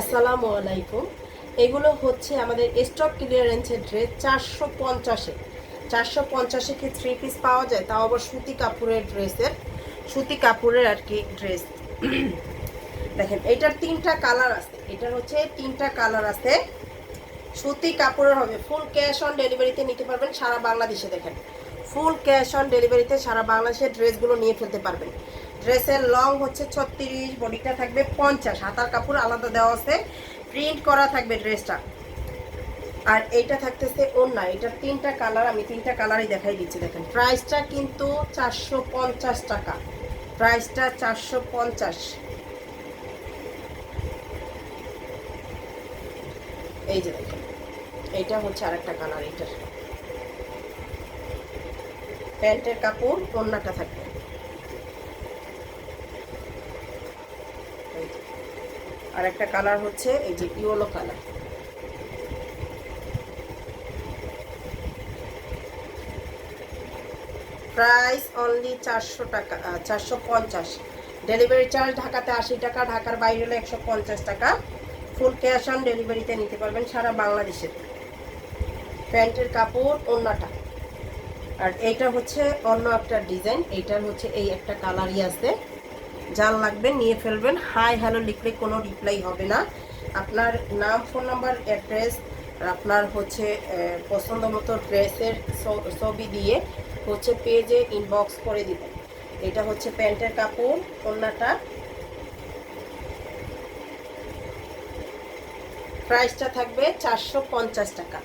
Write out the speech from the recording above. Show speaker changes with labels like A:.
A: আসসালামু আলাইকুম। এগুলো হচ্ছে আমাদের স্টক ক্লিয়ারেন্সের ড্রেস চারশো পঞ্চাশে চারশো পঞ্চাশে কি থ্রি পিস পাওয়া যায়? তাও আবার সুতি কাপড়ের ড্রেসের সুতি কাপড়ের আর কি ড্রেস দেখেন, এটার তিনটা কালার আছে। এটার হচ্ছে তিনটা কালার আছে। সুতি কাপড়ের হবে। ফুল ক্যাশ অন ডেলিভারিতে নিতে পারবেন সারা বাংলাদেশে, দেখেন। ফুল ক্যাশ অন ডেলিভারিতে সারা বাংলাদেশের ড্রেসগুলো নিয়ে ফেলতে পারবেন। ড্রেসের লং হচ্ছে ছত্রিশ, বডিটা থাকবে পঞ্চাশ। হাতার কাপড় আলাদা দেওয়া আছে। প্রিন্ট করা থাকবে ড্রেসটা। আর এইটা থাকতেছে ওন্না এটার তিনটা কালার, আমি তিনটা কালারই দেখাই দিচ্ছি, দেখেন। প্রাইসটা কিন্তু চারশো পঞ্চাশ টাকা। প্রাইসটা চারশো পঞ্চাশ। এই যে দেখেন, এইটা হচ্ছে আর একটা কালার এটার প্যান্টের কাপড় ওন্নাটা থাকবে এই যে। আর একটা কালার হচ্ছে এই যে ইয়েলো কালার। প্রাইস অনলি চারশো টাকা চারশো পঞ্চাশ। ডেলিভারি চার্জ ঢাকাতে আশি টাকা, ঢাকার বাইরে হলে একশো পঞ্চাশ টাকা। ফুল ক্যাশ অন ডেলিভারিতে নিতে পারবেন সারা বাংলাদেশে। প্যান্টের কাপড় অন্যটা আর এইটা হচ্ছে অন্য একটা ডিজাইন, এইটার হচ্ছে এই একটা কালারই আছে। যার লাগবে, নিয়ে ফেলবেন। হাই হ্যালো লিখলে কোনো রিপ্লাই হবে না। আপনার নাম ফোন নাম্বার অ্যাড্রেস আর আপনার হচ্ছে পছন্দ মতো ড্রেসের ছবি দিয়ে হচ্ছে পেজে ইনবক্স করে দিবেন। এটা হচ্ছে প্যান্টের কাপড় অন্যটা প্রাইসটা থাকবে চারশো পঞ্চাশ টাকা।